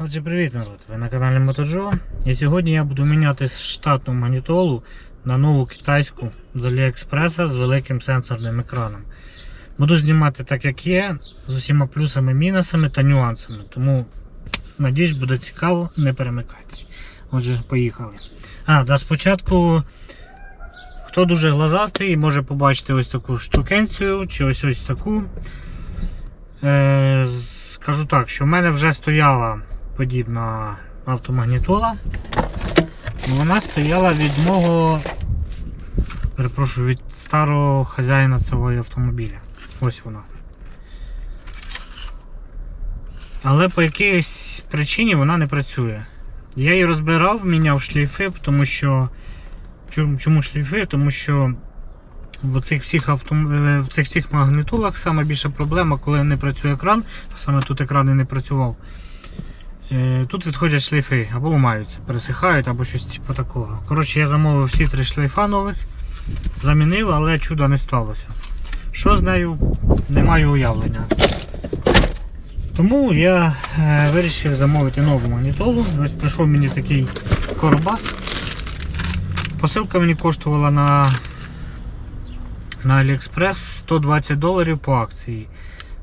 Отже, привіт народ! Ви на каналі Мотоджо. І сьогодні я буду міняти штатну магнітолу на нову китайську з Аліекспреса з великим сенсорним екраном. Буду знімати так, як є, з усіма плюсами, мінусами та нюансами. Тому надіюсь, буде цікаво, не перемикайтесь. Отже, поїхали. А, да, спочатку, хто дуже глазастий, може побачити ось таку штукенцію чи ось ось таку. Е, скажу так, що в мене вже стояла подібна автомагнітола. Вона стояла від мого, перепрошую, від старого хазяїна цього автомобіля. Ось вона. Але по якійсь причині вона не працює. Я її розбирав, міняв шлейфи, тому що. Чому, шлейфи? Тому що в цих всіх автом... е, в цих всіх магнітолах саме більша проблема, коли не працює екран, а саме тут екран і не працював. Е, Тут відходять шлейфи або ламаються, пересихають або щось типу такого. Коротше, я замовив всі три шлейфа нових, замінив, але чуда не сталося. Що з нею? Не маю уявлення. Тому я е, вирішив замовити нову магнітолу. Ось прийшов мені такий коробас. Посилка мені коштувала на на AliExpress 120 доларів по акції.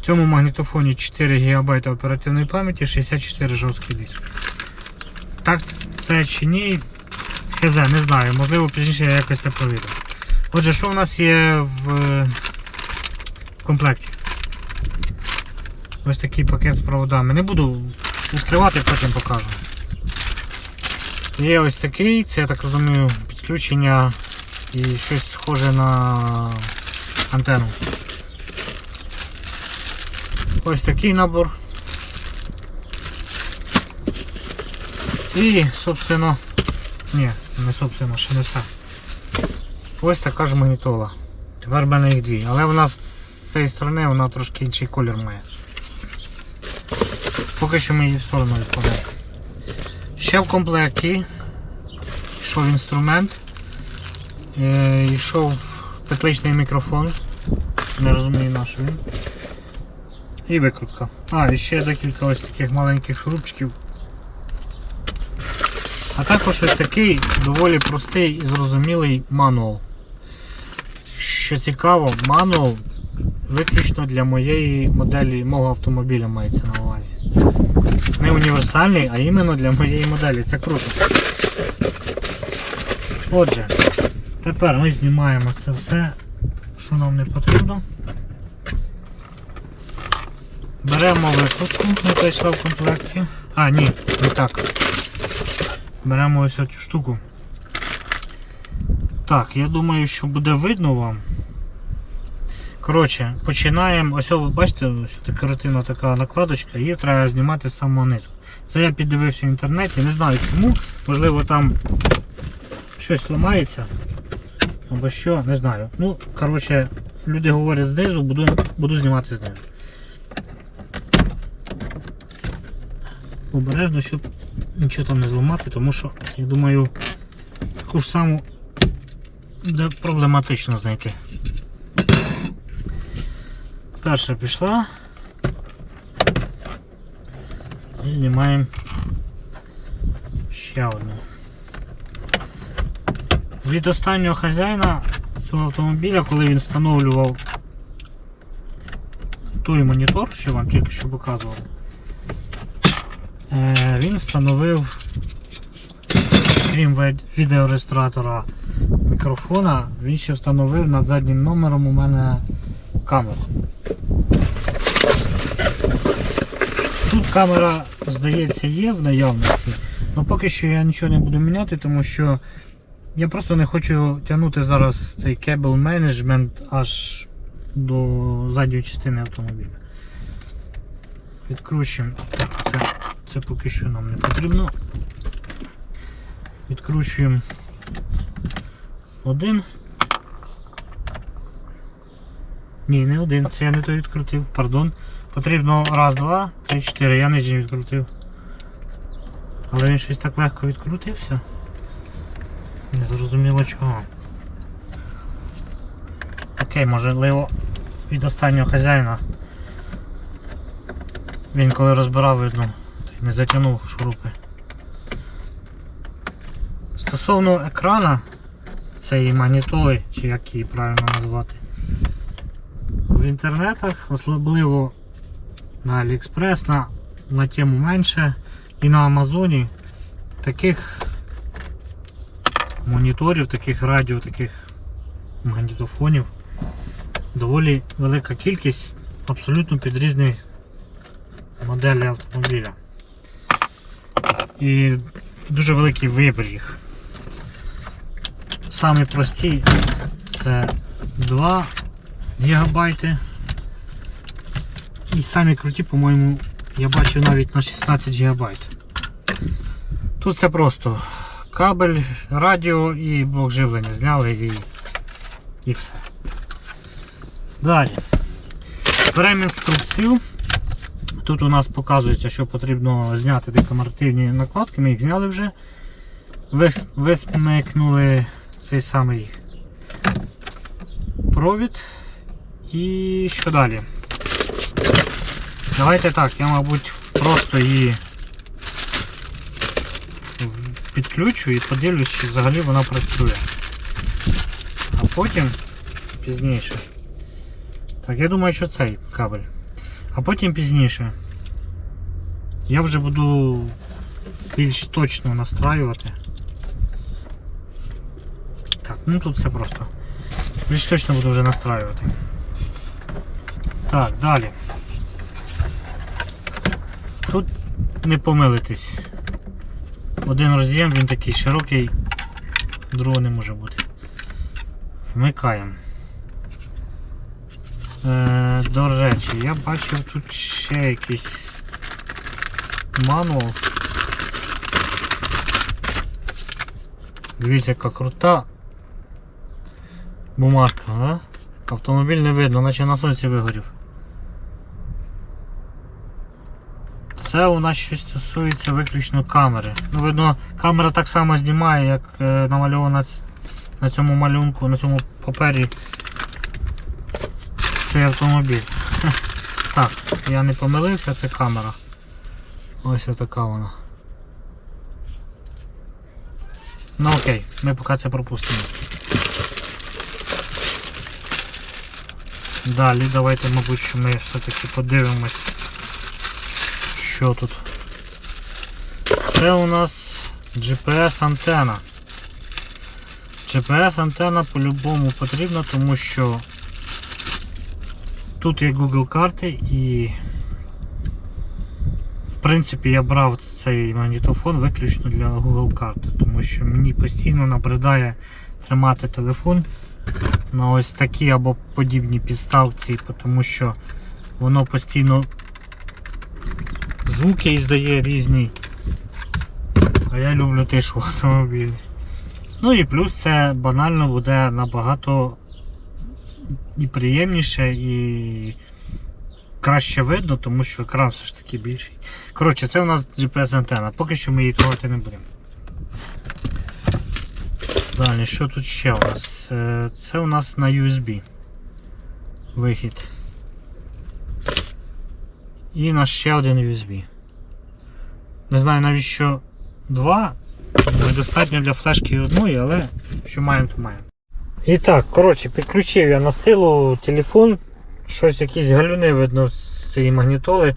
В цьому магнітофоні 4 ГБ оперативної пам'яті, 64 жорсткий диск. Так це чи ні, хз, не знаю, можливо пізніше я якось це провірю. Отже, що в нас є в, в комплекті? Ось такий пакет з проводами. Не буду відкривати, потім покажу. Є ось такий, це я так розумію, підключення і щось схоже на антенну. Ось такий набор. І, собственно, ні, не собственно, ще не все. Ось така ж магнітола. Тепер в мене їх дві, але вона з цієї сторони вона трошки інший колір має. Поки що ми її в сторону відкладемо. Ще в комплекті йшов інструмент. Е, Йшов петличний мікрофон. Не розумію на що він. І викрутка. А, і ще декілька ось таких маленьких шурупчиків. А також ось такий доволі простий і зрозумілий мануал. Що цікаво, мануал виключно для моєї моделі мого автомобіля мається на увазі. Не універсальний, а іменно для моєї моделі. Це круто. Отже, тепер ми знімаємо це все, що нам не потрібно. Беремо викрутку, яка йшла в комплекті. А, ні, не так. Беремо ось цю штуку. Так, я думаю, що буде видно вам. Коротше, починаємо. Ось ви бачите, ось декоративна така накладочка, її треба знімати з самого низу. Це я піддивився в інтернеті, не знаю чому, можливо там щось ламається. Або що, не знаю. Ну, коротше, люди говорять знизу, буду, буду знімати знизу. Обережно, щоб нічого там не зламати, тому що, я думаю, таку ж саму буде проблематично знайти. Перша пішла. І знімаємо ще одну. Від останнього хазяїна цього автомобіля, коли він встановлював той монітор, що вам тільки що показував, він встановив, крім відеореєстратора мікрофона, він ще встановив над заднім номером у мене камеру. Тут камера, здається, є в наявності, але поки що я нічого не буду міняти, тому що я просто не хочу тягнути зараз цей кебл менеджмент аж до задньої частини автомобіля. Відкручуємо. Так, це, це поки що нам не потрібно. Відкручуємо один. Ні, не один, це я не то відкрутив, пардон. Потрібно раз, два, три, чотири. Я нижній відкрутив. Але він щось так легко відкрутився. Не зрозуміло чого. Окей, можливо від останнього хазяїна. Він коли розбирав, видно, не затягнув шурупи. Стосовно екрана цієї магнітоли, чи як її правильно назвати, в інтернетах, особливо на Aliexpress, на, на тему менше і на Амазоні таких моніторів, таких радіо, таких магнітофонів доволі велика кількість абсолютно під різні моделі автомобіля. І дуже великий вибір їх. Самі прості це 2 гігабайти. І самі круті, по-моєму, я бачив навіть на 16 гігабайт. Тут все просто. Кабель, радіо і блок живлення зняли і, і все. Далі. Беремо інструкцію. Тут у нас показується, що потрібно зняти декомаративні накладки, ми їх зняли вже. Висмикнули цей самий провід. І що далі? Давайте так, я, мабуть, просто її підключу і подивлюсь, чи взагалі вона працює. А потім пізніше. Так, я думаю, що цей кабель. А потім пізніше. Я вже буду більш точно настраювати. Так, ну тут все просто. Більш точно буду вже настраювати. Так, далі. Тут не помилитись. Один роз'єм, він такий широкий, другого не може бути. Вмикаємо. Е, до речі, я бачив тут ще якийсь мануал. Дивіться, яка крута бумажка, а? Автомобіль не видно, наче на сонці вигорів. Це у нас щось стосується виключно камери. Ну, видно, камера так само знімає, як е, намальована на цьому малюнку, на цьому папері цей автомобіль. Так, я не помилився, це камера. Ось така вона. Ну окей, ми поки це пропустимо. Далі давайте, мабуть, ми все-таки подивимось, що тут. Це у нас GPS антена. GPS антена по-любому потрібна, тому що Тут є Google карти і в принципі я брав цей магнітофон виключно для Google карт, тому що мені постійно набридає тримати телефон на ось такій або подібній підставці, тому що воно постійно звуки іздає різні. А я люблю тишу в автомобілі. Ну і плюс це банально буде набагато і приємніше, і краще видно, тому що екран все ж таки більший. Коротше, це у нас GPS антенна. Поки що ми її трогати не будемо. Далі, що тут ще у нас? Е, Це у нас на USB вихід. І у нас ще один USB. Не знаю навіщо два. Думаю, Достатньо для флешки одної, але що маємо, то маємо. І так, коротше, підключив я на силу телефон, щось якісь галюни видно з цієї магнітоли.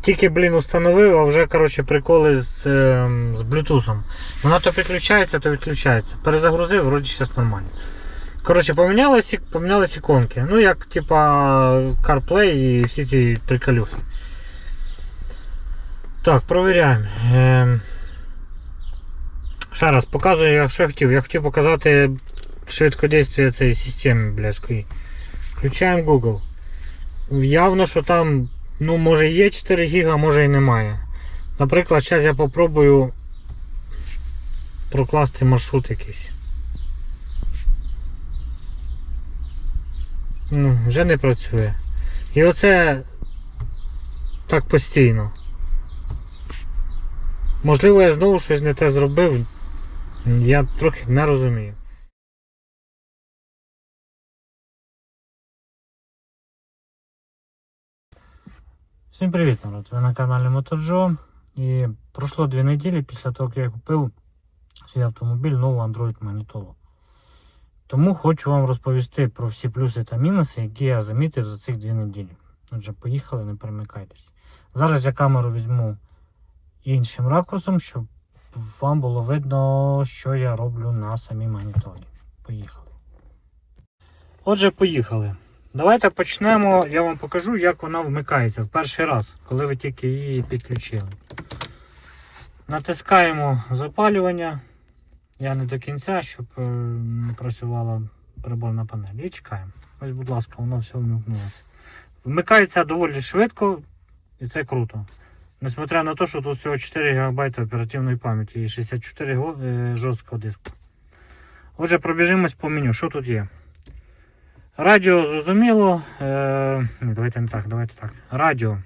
Тільки, блін, установив, а вже коротше, приколи з, ем, з Bluetooth. Вона то підключається, то відключається. Перезагрузив, вроді зараз нормально. Коротше, помінялись, помінялись іконки. Ну, як типа CarPlay і всі ці приколюхи. Так, провіряємо. Ще раз показую, я що я хотів. Я хотів показати швидкодействие цієї системи блядської. Включаємо Google. Явно, що там, ну, може є 4 гіга, може і немає. Наприклад, зараз я попробую прокласти маршрут якийсь. Ну, вже не працює. І оце так постійно. Можливо, я знову щось не те зробив. Я трохи не розумію. Всім привіт, народ! Ви на каналі Мотоджо. І пройшло дві неділі після того, як я купив свій автомобіль нову Android магнітолу. Тому хочу вам розповісти про всі плюси та мінуси, які я замітив за цих дві неділі. Отже, поїхали, не перемикайтесь. Зараз я камеру візьму іншим ракурсом, щоб вам було видно, що я роблю на самій магнітолі. Поїхали. Отже, поїхали. Давайте почнемо. Я вам покажу, як вона вмикається в перший раз, коли ви тільки її підключили. Натискаємо запалювання. Я не до кінця, щоб е, працювала приборна панель. І чекаємо. Ось, будь ласка, воно все вмикнулося. Вмикається доволі швидко, і це круто. Несмотря на те, що тут всього 4 ГБ оперативної пам'яті і 64 го- е, жорсткого диску. Отже, пробіжимось по меню. Що тут є? Радіо зрозуміло. Е, давайте не так, давайте так. Радіо.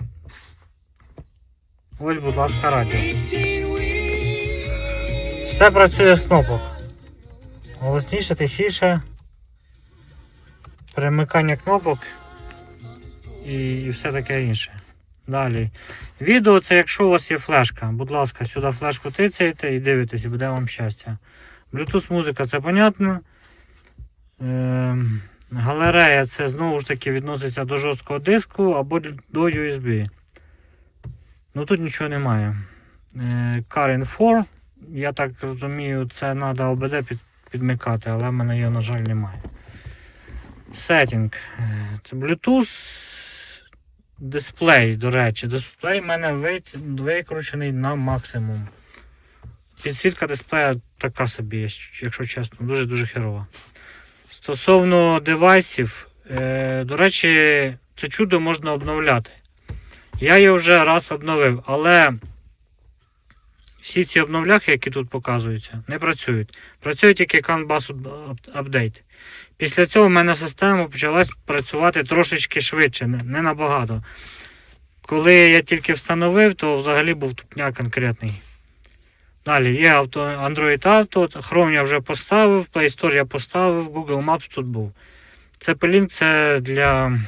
Ось, будь ласка, радіо. Все працює з кнопок. Голосніше, тихіше. Перемикання кнопок і, і все таке інше. Далі. Відео це якщо у вас є флешка. Будь ласка, сюди флешку тицяєте і дивитесь, буде вам щастя. Bluetooth музика це понятно. Ем, Галерея це знову ж таки відноситься до жорсткого диску або до USB. Ну тут нічого немає. Е, Current 4. Я так розумію, це треба ОБД під, підмикати, але в мене його, на жаль, немає. Setting. Е, Це Bluetooth. Дисплей, до речі. Дисплей в мене викручений на максимум. Підсвітка дисплея така собі, якщо чесно, дуже-дуже херова. Стосовно девайсів, е, до речі, це чудо можна обновляти. Я його вже раз обновив, але всі ці обновляхи, які тут показуються, не працюють. Працює тільки CAN Bus Update. Після цього в мене система почалась працювати трошечки швидше, не, набагато. Коли я тільки встановив, то взагалі був тупняк конкретний. Далі є авто, Android Auto, Chrome я вже поставив, Play Store я поставив, Google Maps тут був. Це P-Link це для,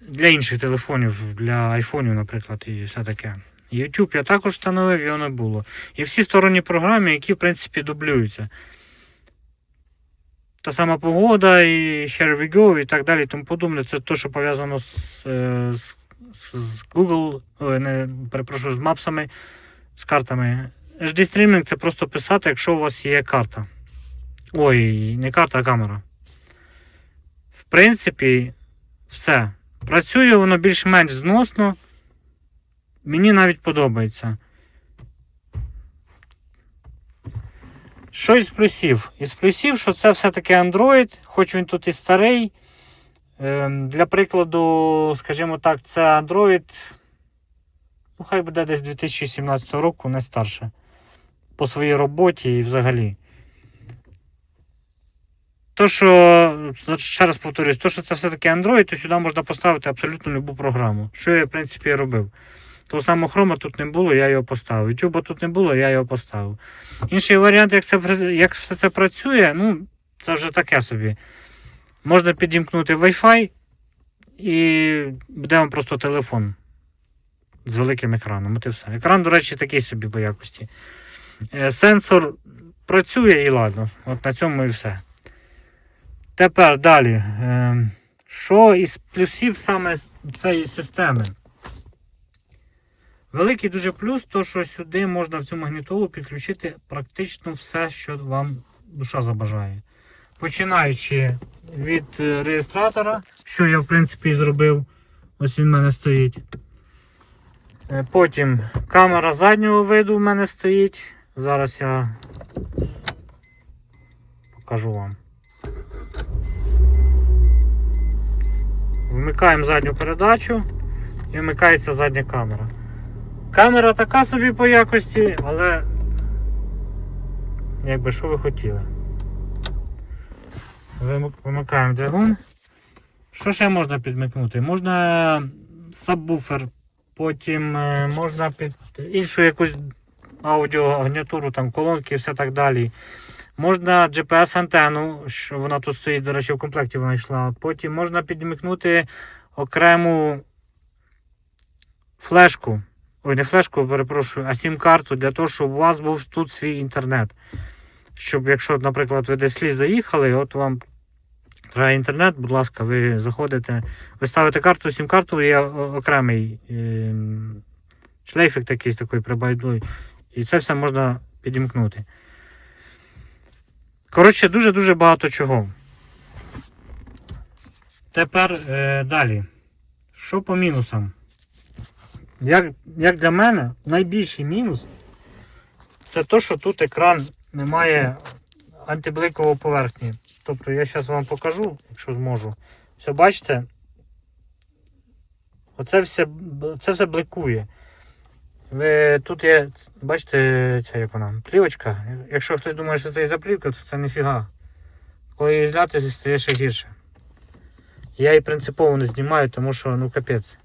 для інших телефонів, для айфонів, наприклад, і все таке. YouTube я також встановив, його не було. І всі сторонні програми, які, в принципі, дублюються. Та сама погода, і Here we go, і так далі, і тому подобне. Це те, що пов'язано з, е, з, з Google, не, перепрошую, з мапсами з картами. HD стрімінг це просто писати, якщо у вас є карта. Ой, не карта, а камера. В принципі, все. Працює воно більш-менш зносно. Мені навіть подобається. Що із плюсів? Із плюсів, що це все-таки Android, хоч він тут і старий. Ем, Для прикладу, скажімо так, це Android Ну, хай буде десь 2017 року, не старше. По своїй роботі і взагалі. То, що, ще раз повторюсь, то, що це все-таки Android, то сюди можна поставити абсолютно любу програму. Що я, в принципі, і робив. Того самого хрома тут не було, я його поставив. YouTube тут не було, я його поставив. Інший варіант, як, це, як все це працює, ну, це вже таке собі. Можна підімкнути Wi-Fi і буде вам просто телефон з великим екраном. От і все. Екран, до речі, такий собі по якості. Е, Сенсор працює і ладно. От на цьому і все. Тепер далі. Е, Що із плюсів саме цієї системи? Великий дуже плюс, то що сюди можна в цю магнітолу підключити практично все, що вам душа забажає. Починаючи від е, реєстратора, що я в принципі і зробив. Ось він в мене стоїть. Е, Потім камера заднього виду в мене стоїть. Зараз я покажу вам. Вмикаємо задню передачу і вмикається задня камера. Камера така собі по якості, але якби що ви хотіли. Вимик- Вимикаємо двигун. Що ще можна підмикнути? Можна сабвуфер Потім е, можна під іншу якусь аудіогарнітуру, там колонки і все так далі. Можна GPS-антенну, що вона тут стоїть, до речі, в комплекті вона йшла. Потім можна підмікнути окрему флешку. Ой, не флешку, перепрошую, а сім-карту для того, щоб у вас був тут свій інтернет. Щоб, якщо, наприклад, ви десь ліс заїхали, от вам треба інтернет, будь ласка, ви заходите, ви ставите карту, сім-карту, є окремий ем, шлейфик такий з такої прибайдуй. І це все можна підімкнути. Коротше, дуже-дуже багато чого. Тепер е, далі. Що по мінусам? Як, як для мене, найбільший мінус це те, що тут екран не має антибликової поверхні. Тобто я зараз вам покажу, якщо зможу. Все, бачите? Оце все, це все бликує. Ви, тут є, бачите, ця як вона, плівочка. Якщо хтось думає, що це і заплівка, то це ніфіга. Коли її зляти, стає ще гірше. Я її принципово не знімаю, тому що ну капець.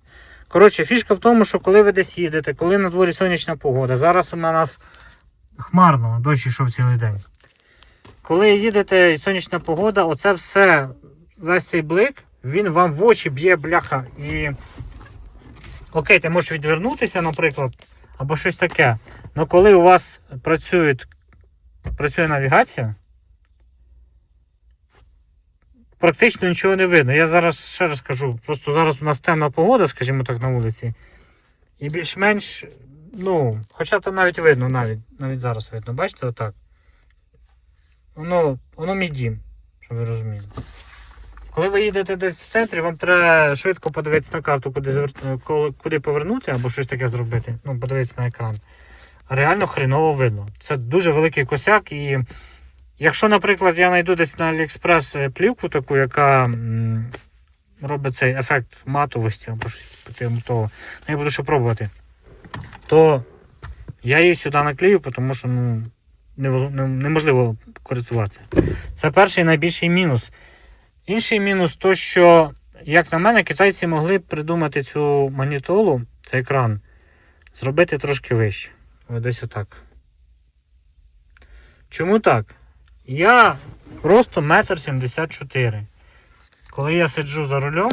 Коротше, фішка в тому, що коли ви десь їдете, коли на дворі сонячна погода, зараз у нас хмарно, дощ йшов цілий день. Коли їдете і сонячна погода, оце все, весь цей блик, він вам в очі б'є бляха. І окей, ти можеш відвернутися, наприклад, або щось таке. Але коли у вас працюють, працює навігація, практично нічого не видно. Я зараз ще раз кажу, просто зараз у нас темна погода, скажімо так, на вулиці. І більш-менш, ну, хоча там навіть видно, навіть, навіть зараз видно, бачите, отак. Воно, воно мій дім, щоб ви розуміли. Коли ви їдете десь в центрі, вам треба швидко подивитися на карту, куди, звер- куди повернути або щось таке зробити. Ну, подивитися на екран. Реально хреново видно. Це дуже великий косяк. І якщо, наприклад, я знайду десь на AliExpress е, плівку таку, яка робить цей ефект матовості або щось того, я буду ще пробувати, то я її сюди наклею, тому що ну, неможливо користуватися. Це перший найбільший мінус. Інший мінус то, що, як на мене, китайці могли придумати цю магнітолу, цей екран, зробити трошки вище. Ось десь отак. Чому так? Я просто метр сімдесят чотири. Коли я сиджу за рулем,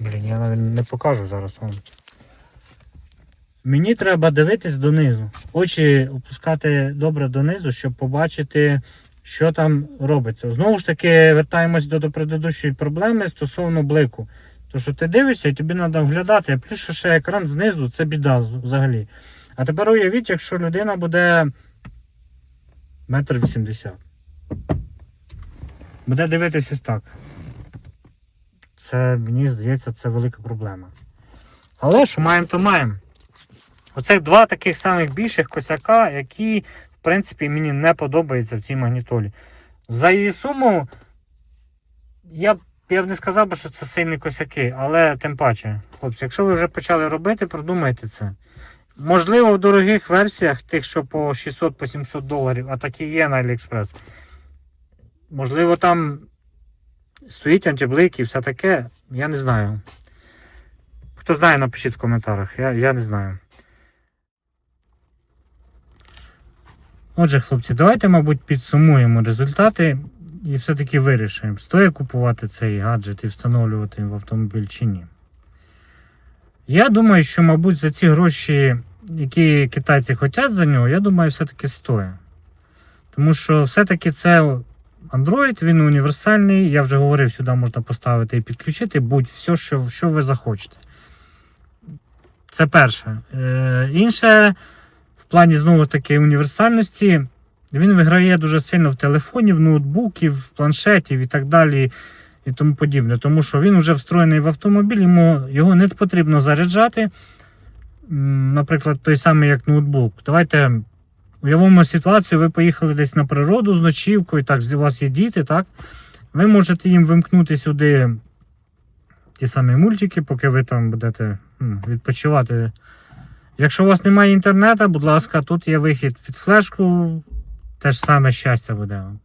блін, я навіть не покажу зараз вам. Мені треба дивитись донизу. Очі опускати добре донизу, щоб побачити, що там робиться. Знову ж таки, вертаємось до, до предыдущої проблеми стосовно блику. То, що ти дивишся і тобі треба вглядати, а плюс ще екран знизу, це біда взагалі. А тепер уявіть, якщо людина буде метр вісімдесят. Буде дивитись ось так. Це, мені здається, це велика проблема. Але що маємо, то маємо. Оце два таких самих більших косяка, які, в принципі, мені не подобаються в цій магнітолі. За її суму, я б я б не сказав би, що це сильні косяки, але тим паче, хлопці, якщо ви вже почали робити, продумайте це. Можливо, в дорогих версіях, тих, що по 600-700 доларів, а такі є на AliExpress. Можливо, там стоїть антиблик і все таке. Я не знаю. Хто знає, напишіть в коментарях. Я, я не знаю. Отже, хлопці, давайте, мабуть, підсумуємо результати і все-таки вирішимо, стоїть купувати цей гаджет і встановлювати в автомобіль чи ні. Я думаю, що, мабуть, за ці гроші, які китайці хочуть за нього, я думаю, все-таки стоїть. Тому що все-таки це Android, він універсальний. Я вже говорив, сюди можна поставити і підключити будь-все, що, що ви захочете. Це перше. Е, інше, в плані знову ж таки універсальності, він виграє дуже сильно в телефоні, в ноутбукі, в планшеті і так далі. І тому подібне. Тому що він вже встроєний в автомобіль, йому його не потрібно заряджати. Наприклад, той самий як ноутбук. Давайте уявимо ситуацію, ви поїхали десь на природу з ночівкою, так, у вас є діти, так? Ви можете їм вимкнути сюди ті самі мультики, поки ви там будете відпочивати. Якщо у вас немає інтернету, будь ласка, тут є вихід під флешку, те ж саме щастя буде вам.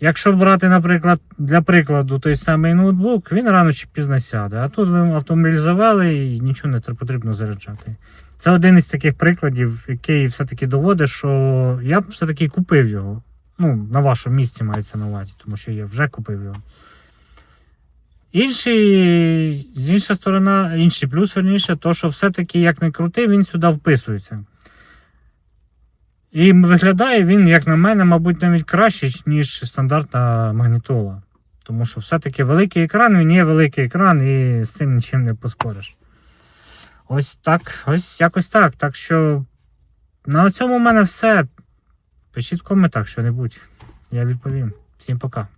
Якщо брати, наприклад, для прикладу той самий ноутбук, він рано чи пізно сяде. А тут ви автомобіль завели і нічого не потрібно заряджати. Це один із таких прикладів, який все-таки доводить, що я б все-таки купив його. Ну, на вашому місці мається на увазі, тому що я вже купив його. Інший, інша сторона, інший плюс, верніше, то, що все-таки як не крути, він сюди вписується. І виглядає він, як на мене, мабуть, навіть краще, ніж стандартна магнітола. Тому що все-таки великий екран, він є великий екран, і з цим нічим не поспориш. Ось так, ось якось так. Так що на цьому в мене все. Пишіть в коментах що-небудь. Я відповім. Всім пока.